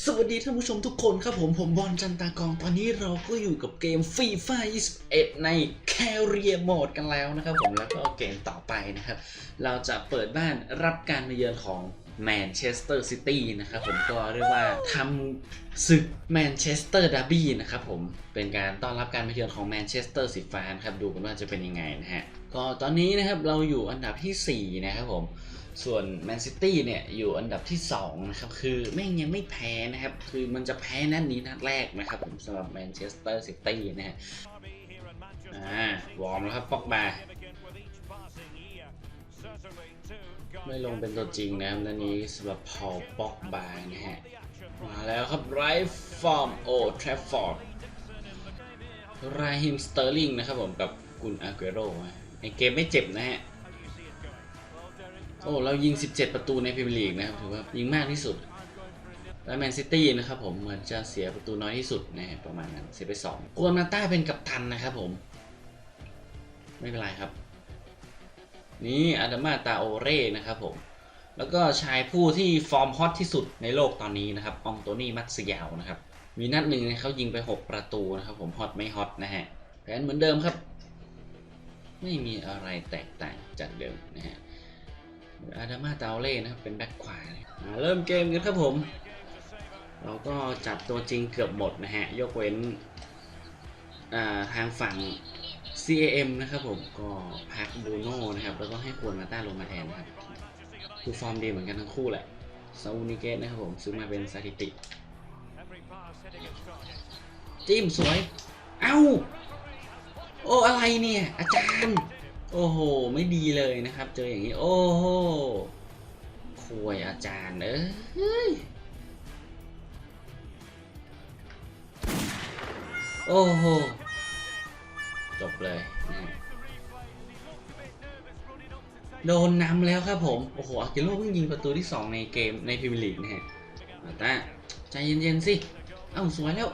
สวัสดีท่านผู้ชมทุกคนครับผมผมบอลจันตากองตอนนี้เราก็อยู่กับเกมฟรีไฟ21 ใน c a r ิเอร์โหมดกันแล้วนะครับผมแล้วก็เกมต่อไปนะครับ เราจะเปิดบ้านรับการมาเยือนของ แมนเชสเตอร์ซิตี้นะครับผมก็เรียกว่าทำศึกแมนเชสเตอร์ดาร์บี้นะครับผมเป็นการต้อนรับการมาเยือนของแมนเชสเตอร์สีฟ้านะครับดูกันว่าจะเป็นยังไงนะฮะก็ตอนนี้นะครับเราอยู่อันดับทีสี่4 นะครับผมส่วนแมนซิตี้เนี่ยอยู่อันดับที่2นะครับคือแม่งยังไม่แพ้นะครับคือมันจะแพ้นัดนี้นัดแรกนะครับผมสำหรับแมนเชสเตอร์ซิตี้นะฮะอ่าวอร์มแล้วครับปอกบา ไม่ลงเป็นตัวจริงนะครับนัดนี้สำหรับพอลปอกบานะฮะ มาแล้วครับไรฟอร์มโอทรฟฟอร์ดไรฮิมสเตอร์ลิงนะครับผมกับกุนอาเกโรในเกมไม่เจ็บนะฮะ โอ้เรายิง 17 ประตูในพรีเมียร์ลีกนะครับถือว่ายิงมากที่สุด และแมนซิตี้นะครับผมเหมือนจะเสียประตูน้อยที่สุดนะฮะประมาณนั้นเสียไป2กวนมาต้าเป็นกัปตันนะครับผม ไม่เป็นไรครับ นี่อาดามาตาโอเร่นะครับผม แล้วก็ชายผู้ที่ฟอร์มฮอตที่สุดในโลกตอนนี้นะครับ อองโตนี่มัตสยาวนะครับ มีนัดหนึ่งเขายิงไป 6 ประตูนะครับผมฮอตไม่ฮอตนะฮะแผนเหมือนเดิมครับ ไม่มีอะไรแตกต่างจากเดิมนะฮะอาดามาตาโอเล่นะครับเป็นแบ็คขวาเริ่มเกมกันครับผม เราก็จัดตัวจริงเกือบหมดนะฮะยกเว้นทางฝั่ง CAM นะครับผมก็พักบูโน่นะครับ แล้วก็ให้ควรมาต้าลงมาแทนนะครับคือฟอร์มดีเหมือนกันทั้งคู่แหละซาอูนิเกตนะครับผมซื้อมาเป็นสถิติ จิ้มสวย เอ้า โอ้อะไรเนี่ย อาจารย์ โอ้โห ไม่ดีเลยนะครับ เจออย่างนี้ โอ้โหคุยอาจารย์เอ้ยโอ้โห จบเลยนะฮะโดนนำแล้วครับผม โอ้โหอากิโร่เพิ่งยิงประตูที่ 2 ในเกมในพรีเมียร์ลีกนะฮะมาต้าใจเย็นๆสิ เอ้าสวยแล้ว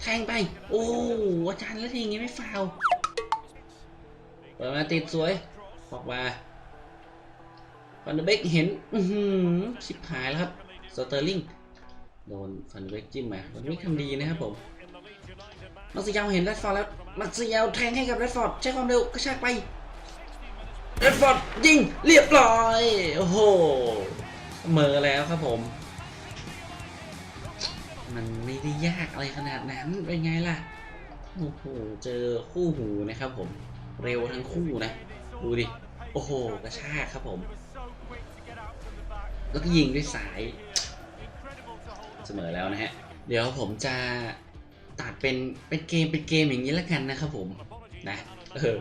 แทงไป โอ้อาจารย์แล้วทีอย่างงี้ไม่ฟาวล์เปิดมาติดสวยออกมาฟันเดอร์เบกเห็น อือหือชิบหายแล้วครับ สเตอร์ลิง โดนฟันเดอร์เบกจิ้มมาวันนี้ทำดีนะครับผมมักซิยาวเห็นแรดฟอร์ดแล้ว มักซิยาวแทงให้กับแรดฟอร์ดใช้ความเร็วกระชากไปแรดฟอร์ดยิงเรียบร้อย โอ้โหเมอแล้วครับผม มันไม่ได้ยากอะไรขนาดนั้นเป็นไงล่ะโอ้โหเจอคู่หูนะครับผมเร็วทั้งคู่นะ ดูดิ โอ้โหกระชากครับผม แล้วก็ยิงด้วยสาย เสมอแล้วนะฮะ เดี๋ยวผมจะ ตัดเป็นเป็นเกมเป็นเกมอย่างนี้แล้วกันนะครับผมนะเออ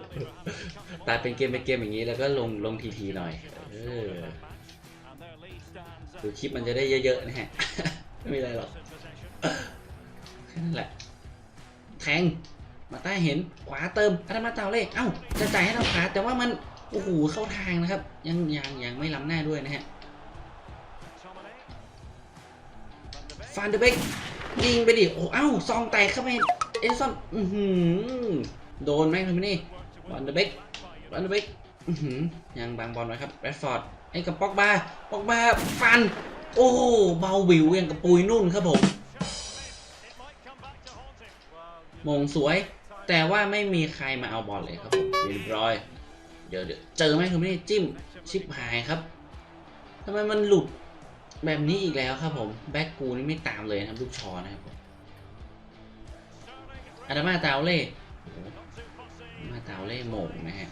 ตัดเป็นเกมเป็นเกมอย่างนี้แล้วก็ลงลงทีทีๆหน่อยเออดูคลิปมันจะได้เยอะๆนะฮะไม่มีอะไรหรอกแค่นั้นแหละแทงมาใต้เห็นขวาเติมอัตมาเจ้าเลขเอ้าจะจ่ายให้เราขาแต่ว่ามันโอ้โหเข้าทางนะครับ ยังยังยังไม่ล้ำหน้าด้วยนะฮะฟานเดเบก ยิงไปดิโอ้เอ้าซองแตกเข้าไปเอลิสันอือหือโดนแม่งเลยไหมนี่ฟานเดอร์เบกฟานเดอร์เบกอือหือยังบางบอลไว้ครับแรดฟอร์ดไอ้กับปอกบาปอกบาฟัน โอ้เบาวิวยังกับปุยนุ่นครับผมมงสวย แต่ว่าไม่มีใครมาเอาบอลเลยครับผมเรียบร้อย เดี๋ยวเดี๋ยวเจอไหมคุณไม่จิ้มชิปหายครับทำไมมันหลุด แบบนี้อีกแล้วครับผมแบ็กกูนี่ไม่ตามเลยนะครับลูกชอนะครับผมอาดามาตาเล่มาตาเล่โมงนะฮะ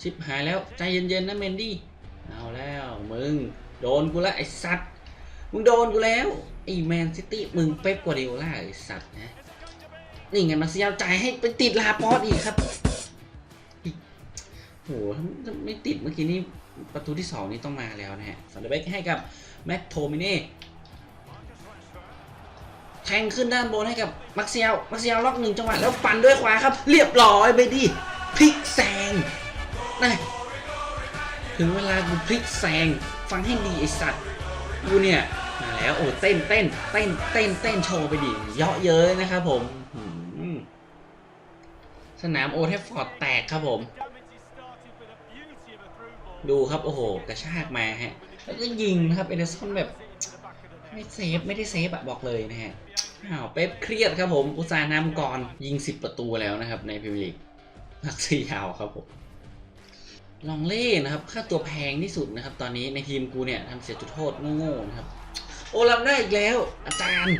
ชิปหายแล้วใจเย็นๆนะเมนดี้เอาแล้วมึงโดนกูแล้วไอ้สัตว์มึงโดนกูแล้วไอ้แมนซิตี้มึงเป๊ปกว่าร์ดิโอล่าไอ้สัตว์นะนี่ไงมาเซียาวจ่ายให้ไปติดลาปอสอีกครับ โหไม่ติดเมื่อกี้นี่ประตูที่ 2 นี่ต้องมาแล้วนะฮะฟันเดอร์เบกให้กับแม็กโทมิน่แทงขึ้นด้านบนให้กับมักเซียลมักเซียลล็อกหนึ่งจังหวะแล้วปั่นด้วยขวาครับ เรียบร้อยไปดิพลิกแซงนะถึงเวลากูพลิกแซงฟังให้ดีไอสัตว์กูเนี่ยมาแล้วโอ้เต้นเต้นเต้นเต้นเต้นโชว์ไปดิเยาะเย้ยนะครับผมหืมสนามโอเทฟฟอร์ดแตกครับผม ดูครับโอ้โหกระชากมาฮะแล้วก็ยิงครับเอเดอร์สันแบบไม่เซฟไม่ได้เซฟอะบอกเลยนะฮะอ้าวเป๊ปเครียดครับผมอุตสาห์นำก่อนยิง 10 ประตูแล้วนะครับ ในพรีเมียร์ลีกนักสี่ยาวครับผมลองเล่นะครับ ค่าตัวแพงที่สุดนะครับ ตอนนี้ในทีมกูเนี่ยทำเสียจุดโทษโง่ๆนะครับ โอ้รับได้อีกแล้ว อาจารย์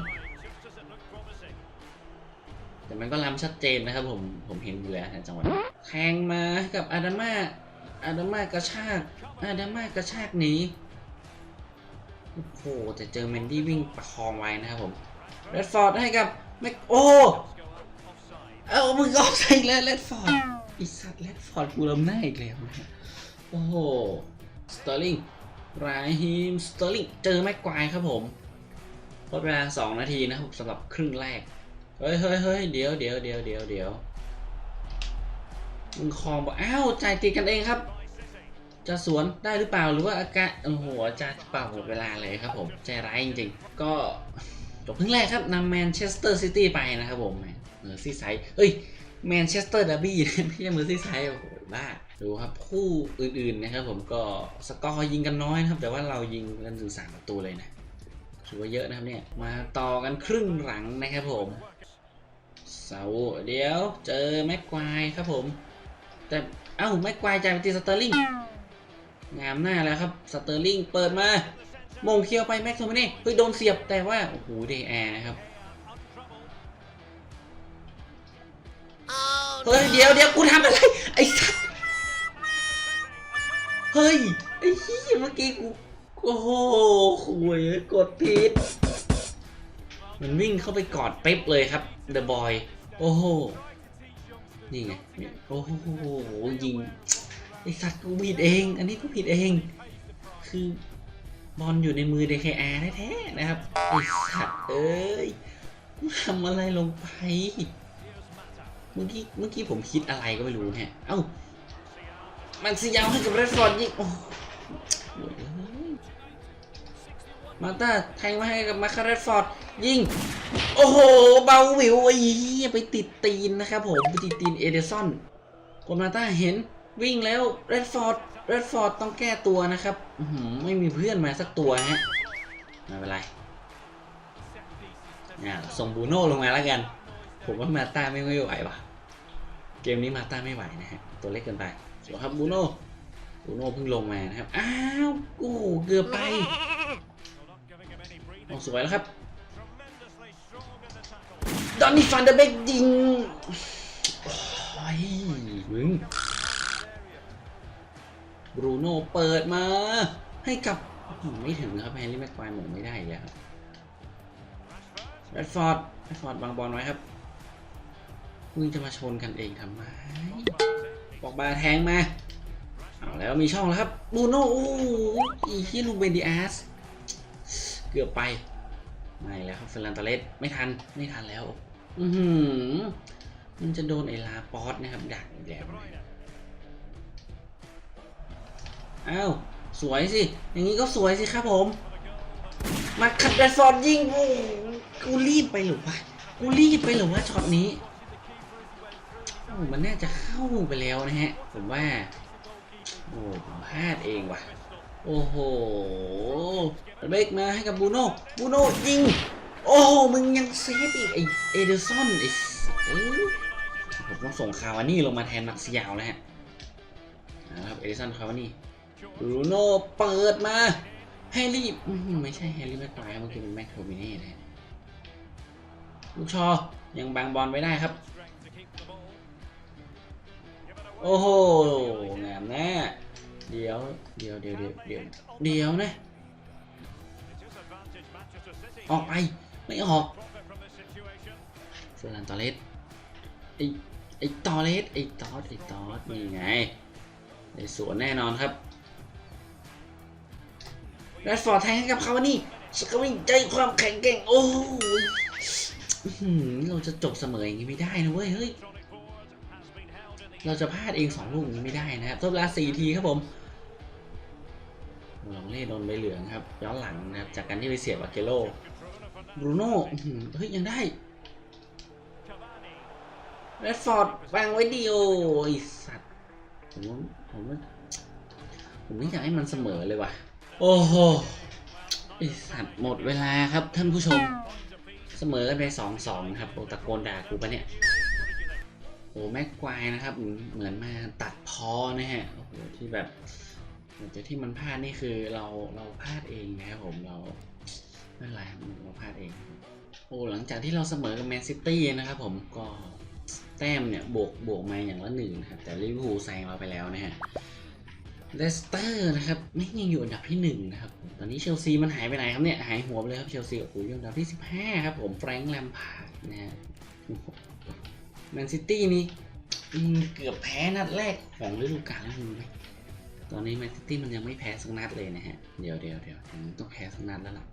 แต่มันก็ล้ำชัดเจนนะครับผมผมเห็นอยู่แล้วนะจังหวะแทงมากับอาดาม่า อาดามากระชากอาดามากระชากหนีโอ้โหแต่เจอเมนดี้วิ่งประคองไว้นะครับผมเรดฟอร์ดให้กับแม็กโอ้เอ้ามึงออกใส่แล้วเรดฟอร์ดอีสัตว์เรดฟอร์ดกูลำหน้าอีกแล้วนะโอ้โหสตอร์ลิงไรฮิมสตอร์ลิงเจอแม็กควายครับผมลดเวลา2นาทีนะครับสำหรับครึ่งแรกเฮ้ยเฮ้ยเฮ้ยเดี๋ยวเดี๋ยวเดี๋ยวเดี๋ยวเดี๋ยว มึงคองบอกอ้าวจ่ายตีกันเองครับ จะสวนได้หรือเปล่าหรือว่าอากาศโอ้โหจะเปล่าหมดเวลาเลยครับผมใจร้ายจริงๆ ก็จบครึ่งแรกครับนำแมนเชสเตอร์ซิตี้ไปนะครับผมเมอร์ซี่ไซด์เอ้ยแมนเชสเตอร์ดาร์บี้ไม่ใช่เมอร์ซี่ไซด์โอ้โหบ้าดูครับคู่อื่นๆนะครับผมก็สกอร์ยิงกันน้อยนะครับ แต่ว่าเรายิงกันถึงสามประตูเลยนะถือว่าเยอะนะครับเนี่ยมาต่อกันครึ่งหลังนะครับผมเสาเดี๋ยวเจอแม็กควายครับผม แต่เอ้าแม็กควายจ่ายไปตีสเตอร์ลิงงามหน้าแล้วครับสเตอร์ลิงเปิดมามงเคียวไปแม็กโทมิเน่เฮ้ยโดนเสียบแต่ว่า โอ้โหเดแอร์นะครับเฮ้ยเดี๋ยวเดี๋ยวกูทำอะไร ไอ้สัสเฮ้ย ไอ้เหี้ยเมื่อกี้กูโอ้โหคุยกดผิดมันวิ่งเข้าไปกอดเป๊ปเลยครับเดอะบอย โอ้โห นี่ไงโอ้โหยิงไอสัตว์กูผิดเอง อันนี้กูผิดเอง คือบอลอยู่ในมือ DKR แท้ๆนะครับไอสัตว์เอ้ยทำอะไรลงไป เมื่อกี้เมื่อกี้ผมคิดอะไรก็ไม่รู้เนี่ยเอ้า มันสยาวให้กับเรดฟอร์ดยิงโอ้มาต้าแทงมาให้กับมาคาเรดฟอร์ดยิง โอ้โห เบาวิวไอ้เหี้ยไปติดตีนนะครับผมไปติดตีนเอเดซอนคนมาต้าเห็นวิ่งแล้วเรดฟอร์ดเรดฟอร์ดต้องแก้ตัวนะครับไม่มีเพื่อนมาสักตัวฮะไม่เป็นไรนี่ส่งบูโน่ลงมาแล้วกัน ผมว่ามาต้าไม่ไม่ไหวว่ะ เกมนี้มาต้าไม่ไหวนะฮะ ตัวเล็กเกินไปสวยครับบูโน่บูโน่เพิ่งลงมานะครับ อ้าว โอ้โหเกือบไปโอ้สวยแล้วครับ อนนี่ฟันเดอร์เบกยิง โอ้ยมึงบรูโน่เปิดมา ให้กับอื้อหือไม่ถึงนะครับแฮร์รี่แม็กควายหมงไม่ได้อีกแล้วครับแรดฟอร์ดแรดฟอร์ดวางบอลไว้ครับมึงจะมาชนกันเองทำไมบอกบาแทงมาเอาแล้วมีช่องแล้วครับบรูโน่โอ้ยอีที่ลูเบนดิอาสเกือบไป ไม่แล้วครับเฟรนันตาเลสไม่ทัน ไม่ทันแล้ว อืมันจะโดนไอ้ลาปอสนะครับ ดักอีกแล้วอ้าว สวยสิ อย่างนี้ก็สวยสิครับผม มาขัดแรดฟอร์ดยิงโอ้กูรีบไปหรือวะ กูรีบไปหรือวะช็อตนี้โอ้มันน่าจะเข้าไปแล้วนะฮะ ผมว่า โอ้ผมพลาดเองว่ะ โอ้โหเบรกมาให้กับบูโน่บูโน่ยิง โอ้มึงยังเซฟอีกไอเอเดอร์สันไอ้ผมต้องส่งคาวานี่ลงมาแทนมักซิยาวแล้วฮะนะครับเอเดอร์สันคาวานี่บรูโน่เปิดมาแฮร์รี่ไม่ใช่แฮร์รี่แม็กไกวร์เมื่อกี้เป็นแม็กโทมิเน่นะลูกชอยังบังบอลไว้ได้ครับ โอ้โหงามแน่เดียวเดี๋ยวเดี๋ยวเดี๋ยวเดี๋ยวเดี๋ยวนะ ออกไป ไม่ออกเฟอร์นันตอเลสไอไอตอเลสไอตอสไอตอสนี่ไงในสวนแน่นอนครับแรดฟอร์ดแทงให้กับคาวานี่สกวิงใจความแข็งแกร่งโอ้ยเราจะจบเสมออย่างนี้ไม่ได้นะเว้ยเฮ้ยเราจะพลาดเองสองลูกนี้ไม่ได้นะครับทดเวลาสี่ทีครับผมลองเล่โดนใบเหลืองครับย้อนหลังนะครับจากการที่ไปเสียบอาเกโล บรูโน่เฮ้ย ยังได้แรดฟอร์ดวางไว้ดีโอไอสัตว์ผมผมผมไม่อยากให้มันเสมอเลยว่ะ โอ้โหไอสัตว์หมดเวลาครับท่านผู้ชม เสมอกันไปสองสองครับโอตะโกนด่ากูปะเนี่ย โอ้แม็กควายนะครับ เหมือนมาตัดพอนะฮะ โอ้โหที่แบบหลังจากที่มันพลาดนี่คือเราเราพลาดเองนะครับผมเรา ไม่เป็นไรครับเราพลาดเอง โอ้หลังจากที่เราเสมอกับแมนซิตี้นะครับผมก็แต้มเนี่ยบวกบวกมาอย่างละหนึ่งนะครับ แต่ลิเวอร์พูลแซงเราไปแล้วนะฮะเลสเตอร์นะครับไม่ยังอยู่อันดับที่หนึ่งนะครับตอนนี้เชลซีมันหายไปไหนครับเนี่ย หายหัวไปเลยครับเชลซีโอ้โหอยู่อันดับที่สิบห้าครับผมแฟรงค์แลมพาร์ดนะฮะแมนซิตี้นี่เกือบแพ้นัดแรกของฤดูกาลแล้วคุณไหมตอนนี้แมนซิตี้มันยังไม่แพ้สักนัดเลยนะฮะ เดี๋ยวเดี๋ยวเดี๋ยวต้องแพ้สักนัดแล้วล่ะ